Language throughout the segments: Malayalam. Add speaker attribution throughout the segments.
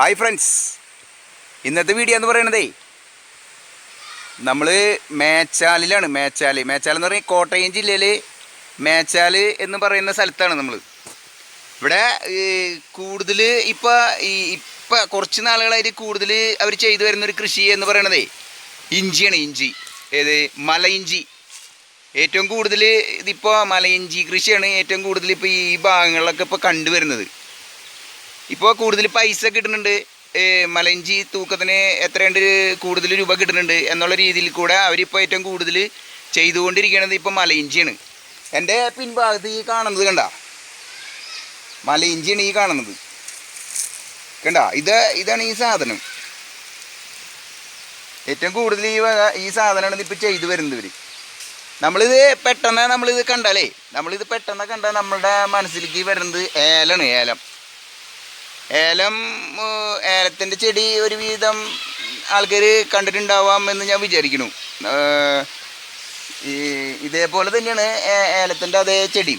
Speaker 1: Hi friends. ഇന്നത്തെ വീഡിയോ എന്ന് പറയണതേ നമ്മൾ മേച്ചാലിലാണ്. മേച്ചാൽ മേച്ചാൽ എന്ന് പറഞ്ഞാൽ കോട്ടയം ജില്ലയിൽ മേച്ചാൽ എന്ന് പറയുന്ന സ്ഥലത്താണ് നമ്മൾ ഇവിടെ കൂടുതൽ ഇപ്പോൾ ഈ ഇപ്പം കുറച്ച് നാളുകളായിട്ട് കൂടുതൽ അവർ ചെയ്തു വരുന്നൊരു കൃഷി എന്ന് പറയണതേ ഇഞ്ചിയാണ്. ഇഞ്ചി ഏത്? മല ഇഞ്ചി. ഏറ്റവും കൂടുതൽ ഇതിപ്പോൾ മലയിഞ്ചി കൃഷിയാണ് ഏറ്റവും കൂടുതൽ ഇപ്പോൾ ഈ ഭാഗങ്ങളിലൊക്കെ ഇപ്പോൾ കണ്ടുവരുന്നത്. ഇപ്പോൾ കൂടുതൽ പൈസ കിട്ടുന്നുണ്ട്. മലഞ്ചി തൂക്കത്തിന് എത്രയുണ്ട് കൂടുതൽ രൂപ കിട്ടുന്നുണ്ട് എന്നുള്ള രീതിയിൽ കൂടെ അവരിപ്പോൾ ഏറ്റവും കൂടുതൽ ചെയ്തുകൊണ്ടിരിക്കുന്നത് ഇപ്പോൾ മലയിഞ്ചിയാണ് എന്റെ പിൻഭാഗത്ത് ഈ കാണുന്നത് കണ്ട? മലയിഞ്ചിയാണ് ഈ കാണുന്നത്. കണ്ട? ഇത് ഇതാണ് ഈ സാധനം. ഏറ്റവും കൂടുതൽ ഈ ഈ സാധനമാണ് ഇപ്പോൾ ചെയ്തു വരുന്നത് ഇവർ നമ്മളിത് പെട്ടെന്ന് നമ്മളിത് കണ്ടാലേ നമ്മളിത് പെട്ടെന്ന് കണ്ടാൽ നമ്മളുടെ മനസ്സിലേക്ക് വരുന്നത് ഏലാണ് ഏലം. ഏലം ഏലത്തിന്റെ ചെടി ഒരു വിധം ആൾക്കാർ കണ്ടിട്ടുണ്ടാവാം എന്ന് ഞാൻ വിചാരിക്കുന്നു. ഈ ഇതേപോലെ തന്നെയാണ് ഏലത്തിന്റെ അതേ ചെടി.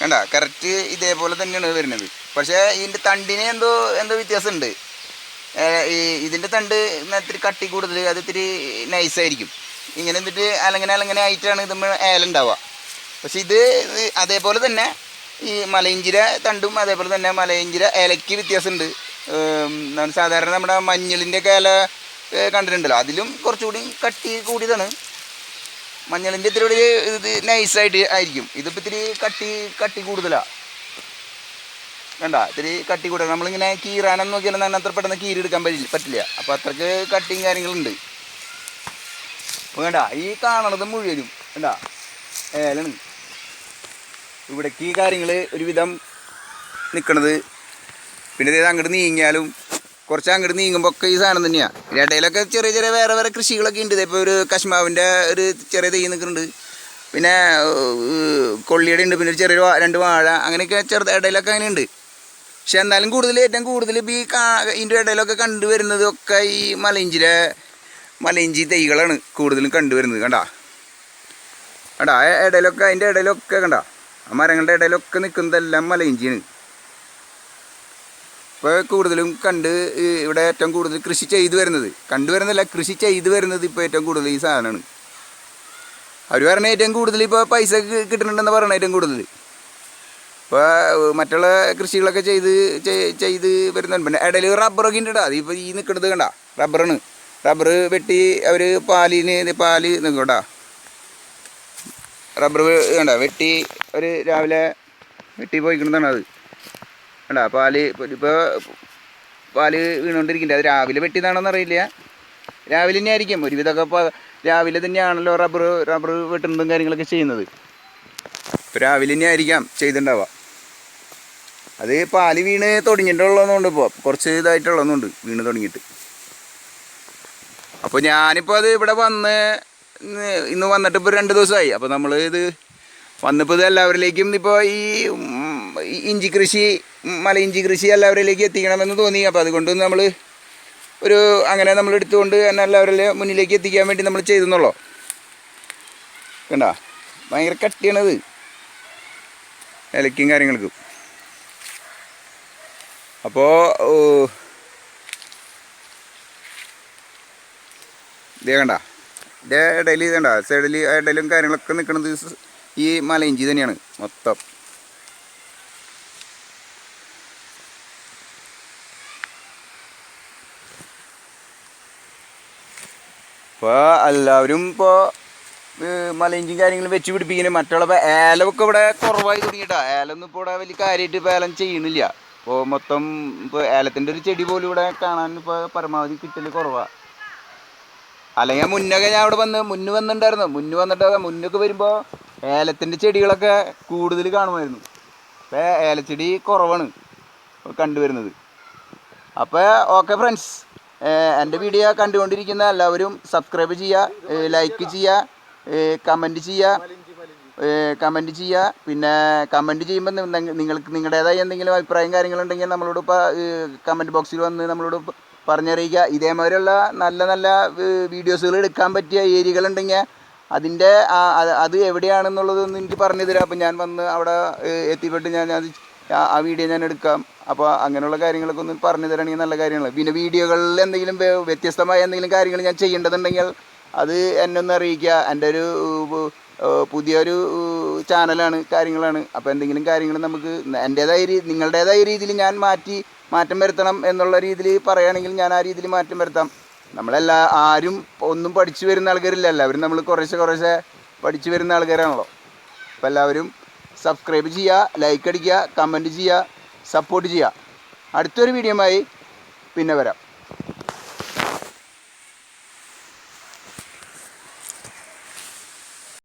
Speaker 1: കണ്ട? കറക്റ്റ് ഇതേപോലെ തന്നെയാണ് വരുന്നത്. പക്ഷേ ഇതിന്റെ തണ്ടിന് എന്തോ എന്തോ വ്യത്യാസമുണ്ട്. ഈ ഇതിന്റെ തണ്ട് ഇത്തിരി കട്ടി കൂടുതൽ അത് ഇത്തിരി നൈസായിരിക്കും ഇങ്ങനെ എന്നിട്ട് അലങ്ങനെ അലങ്ങനെ ആയിട്ടാണ് ഇത് ഏലുണ്ടാവുക പക്ഷെ ഇത് അതേപോലെ തന്നെ ഈ മലയിഞ്ചിര തണ്ടും അതേപോലെ തന്നെ മലയിഞ്ചിര ഇലയ്ക്ക് വ്യത്യാസമുണ്ട്. സാധാരണ നമ്മുടെ മഞ്ഞളിന്റെ ഒക്കെ ഇല കണ്ടിട്ടുണ്ടല്ലോ. അതിലും കുറച്ചുകൂടി കട്ടി കൂടിയതാണ്. മഞ്ഞളിന്റെ ഇത്തിരി ഇത് നൈസായിട്ട് ആയിരിക്കും. ഇതിപ്പോൾ ഇത്തിരി കട്ടി കട്ടി കൂടുതലാണ് വേണ്ട ഇത്തിരി കട്ടി കൂടുതൽ നമ്മളിങ്ങനെ കീറാനെന്ന് നോക്കിയാലും തന്നെ അത്ര പെട്ടെന്ന് കീറിയെടുക്കാൻ പറ്റില്ല പറ്റില്ല. അപ്പോൾ അത്രയ്ക്ക് കട്ടിയും കാര്യങ്ങളുണ്ട്. അപ്പോൾ വേണ്ട ഈ കാണണത് മുഴുവനും വേണ്ട ഏലാണ് ഇവിടേക്ക് ഈ കാര്യങ്ങൾ ഒരുവിധം നിൽക്കണത് പിന്നെ ഇത് അങ്ങോട്ട് നീങ്ങിയാലും കുറച്ച് അങ്ങോട്ട് നീങ്ങുമ്പോൾ ഒക്കെ ഈ സാധനം തന്നെയാണ് ഇടയിലൊക്കെ ചെറിയ ചെറിയ വേറെ വേറെ കൃഷികളൊക്കെ ഉണ്ട്. ഇപ്പോൾ ഒരു കശ്മാവിന്റെ ഒരു ചെറിയ തൈ നിൽക്കുന്നുണ്ട് പിന്നെ കൊള്ളിയുടെ ഉണ്ട്. പിന്നെ ഒരു ചെറിയ രണ്ട് വാഴ അങ്ങനെയൊക്കെ ചെറുത് ഇടയിലൊക്കെ അങ്ങനെയുണ്ട് പക്ഷെ എന്നാലും കൂടുതൽ ഏറ്റവും കൂടുതൽ ഈ കാ ഇതിന്റെ ഇടയിലൊക്കെ കണ്ടുവരുന്നത് ഒക്കെ ഈ മലയിഞ്ചിലെ മലയിഞ്ചി തൈകളാണ് കൂടുതലും കണ്ടുവരുന്നത് കണ്ടാ? കണ്ടാ? ഇടയിലൊക്കെ അതിന്റെ ഇടയിലൊക്കെ കണ്ട? ആ മരങ്ങളുടെ ഇടയിലൊക്കെ നിൽക്കുന്നതെല്ലാം മലയിഞ്ചിയാണ് ഇപ്പോൾ കൂടുതലും കണ്ട് ഇവിടെ ഏറ്റവും കൂടുതൽ കൃഷി ചെയ്തു വരുന്നത് കണ്ടുവരുന്നല്ല കൃഷി ചെയ്തു വരുന്നത് ഇപ്പോൾ ഏറ്റവും കൂടുതൽ ഈ സാധനമാണ്. അവർ പറഞ്ഞ ഏറ്റവും കൂടുതൽ ഇപ്പോൾ പൈസ കിട്ടുന്നുണ്ടെന്ന് പറയണ ഏറ്റവും കൂടുതൽ. ഇപ്പോൾ മറ്റുള്ള കൃഷികളൊക്കെ ചെയ്ത് ചെയ്- ചെയ്ത് വരുന്നുണ്ട്. പിന്നെ ഇടയിൽ റബ്ബറൊക്കെ ഉണ്ട് അത് ഇപ്പോൾ ഈ നിൽക്കുന്നത് കണ്ട റബ്ബറാണ്. റബ്ബർ വെട്ടി അവർ പാലിന് പാൽ നിൽക്കണ്ട റബ്ബർ വേണ്ട വെട്ടി ഒരു രാവിലെ വെട്ടി പോയിക്കുന്നതാണ് അത്. വേണ്ട പാൽ ഇപ്പോൾ പാൽ വീണുകൊണ്ടിരിക്കില്ല അത് രാവിലെ വെട്ടിയതാണോന്ന് അറിയില്ല. രാവിലെ തന്നെ ആയിരിക്കും. ഒരുവിധമൊക്കെ ഇപ്പോൾ രാവിലെ തന്നെയാണല്ലോ റബ്ബർ റബ്ബർ വെട്ടുന്നതും കാര്യങ്ങളൊക്കെ ചെയ്യുന്നത്. ഇപ്പോൾ രാവിലെ തന്നെ ആയിരിക്കാം ചെയ്തിട്ടുണ്ടാവുക. അത് പാൽ വീണ് തുടങ്ങിയിട്ടുള്ളതുകൊണ്ട് ഇപ്പോൾ കുറച്ച് ഇതായിട്ടുള്ളതുകൊണ്ട് വീണ് തുടങ്ങിയിട്ട്. അപ്പോൾ ഞാനിപ്പോൾ അത് ഇവിടെ വന്ന് ഇന്ന് വന്നിട്ട് ഇപ്പോൾ രണ്ട് ദിവസമായി അപ്പോൾ നമ്മൾ ഇത് വന്നപ്പോൾ ഇത് എല്ലാവരിലേക്കും ഇപ്പോൾ ഈ ഇഞ്ചി കൃഷി മല ഇഞ്ചി കൃഷി എല്ലാവരിലേക്ക് എത്തിക്കണമെന്ന് തോന്നി. അപ്പോൾ അതുകൊണ്ട് നമ്മൾ ഒരു അങ്ങനെ നമ്മൾ എടുത്തുകൊണ്ട് തന്നെ എല്ലാവരുടെ മുന്നിലേക്ക് എത്തിക്കാൻ വേണ്ടി നമ്മൾ ചെയ്തെന്നുള്ളൂ? കണ്ട? ഭയങ്കര കട്ടിയാണത്. ഇലക്കും കാര്യങ്ങൾക്കും. അപ്പോൾ ഇതേ കണ്ട? ഇതേ ഇടയിൽ ഇതേണ്ട. സൈഡിൽ ഇടയിലും കാര്യങ്ങളൊക്കെ നിൽക്കുന്നത് ഈ മലയിഞ്ചി തന്നെയാണ് മൊത്തം. ഇപ്പോൾ എല്ലാവരും ഇപ്പോൾ മലയിഞ്ചും കാര്യങ്ങളും വെച്ച് പിടിപ്പിക്കുന്നു. മറ്റുള്ള ഏലമൊക്കെ ഇവിടെ കുറവായി തുടങ്ങിയിട്ടാ. ഏലൊന്നും ഇപ്പോൾ ഇവിടെ വലിയ കാര്യമായിട്ട് ഇപ്പോൾ ഏലം ചെയ്യണില്ല ഇപ്പോൾ മൊത്തം ഇപ്പോൾ ഏലത്തിന്റെ ഒരു ചെടി പോലും ഇവിടെ കാണാൻ ഇപ്പോൾ പരമാവധി കിട്ടൽ കുറവാണ് അല്ലെങ്കിൽ മുന്നൊക്കെ ഞാൻ അവിടെ വന്ന് മുന്ന് വന്നിട്ടുണ്ടായിരുന്നു. മുന്ന് വന്നിട്ട് മുന്നൊക്കെ വരുമ്പോൾ ഏലത്തിന്റെ ചെടികളൊക്കെ കൂടുതൽ കാണുമായിരുന്നു. അപ്പോൾ ഏലച്ചെടി കുറവാണ് കണ്ടുവരുന്നത്. അപ്പോൾ ഓക്കെ ഫ്രണ്ട്സ് എന്റെ വീഡിയോ കണ്ടുകൊണ്ടിരിക്കുന്ന എല്ലാവരും സബ്സ്ക്രൈബ് ചെയ്യുക ലൈക്ക് ചെയ്യുക കമന്റ് ചെയ്യുക കമന്റ് ചെയ്യുക പിന്നെ കമന്റ് ചെയ്യുമ്പോൾ നിങ്ങൾക്ക് നിങ്ങളുടേതായ എന്തെങ്കിലും അഭിപ്രായം കാര്യങ്ങളുണ്ടെങ്കിൽ നമ്മളോട് ഇപ്പോൾ കമന്റ് ബോക്സിൽ വന്ന് നമ്മളോട് പറഞ്ഞറിയിക്കുക. ഇതേമാതിരിയുള്ള നല്ല നല്ല വീഡിയോസുകൾ എടുക്കാൻ പറ്റിയ ഏരിയകളുണ്ടെങ്കിൽ അതിന്റെ അത് എവിടെയാണെന്നുള്ളതൊന്ന് എനിക്ക് പറഞ്ഞു തരാം. അപ്പം ഞാൻ വന്ന് അവിടെ എത്തിപ്പെട്ട് ഞാൻ അത് ആ- വീഡിയോ ഞാൻ എടുക്കാം. അപ്പോൾ അങ്ങനെയുള്ള കാര്യങ്ങളൊക്കെ ഒന്ന് പറഞ്ഞു തരണമെങ്കിൽ നല്ല കാര്യങ്ങൾ. പിന്നെ വീഡിയോകളിൽ എന്തെങ്കിലും വ്യ- വ്യത്യസ്തമായ എന്തെങ്കിലും കാര്യങ്ങൾ ഞാൻ ചെയ്യേണ്ടതുണ്ടെങ്കിൽ അത് എന്നെ ഒന്ന് അറിയിക്കുക. എന്റെ ഒരു പുതിയൊരു ചാനലാണ് കാര്യങ്ങളാണ്. അപ്പോൾ എന്തെങ്കിലും കാര്യങ്ങൾ നമുക്ക് എന്റേതായ രീതി നിങ്ങളുടേതായ രീതിയിൽ ഞാൻ മാറ്റി മാറ്റം വരുത്തണം എന്നുള്ള രീതിയിൽ പറയുകയാണെങ്കിൽ ഞാൻ ആ രീതിയിൽ മാറ്റം വരുത്താം. നമ്മളെല്ലാ ആരും ഒന്നും പഠിച്ചു വരുന്ന ആൾക്കാരില്ല. എല്ലാവരും നമ്മൾ കുറേശ്ശെ കുറേശ്ശെ പഠിച്ചു വരുന്ന ആൾക്കാരാണല്ലോ. അപ്പോൾ എല്ലാവരും സബ്സ്ക്രൈബ് ചെയ്യുക ലൈക്ക് അടിക്കുക കമന്റ് ചെയ്യുക സപ്പോർട്ട് ചെയ്യുക. അടുത്തൊരു വീഡിയോയുമായി പിന്നെ വരാം.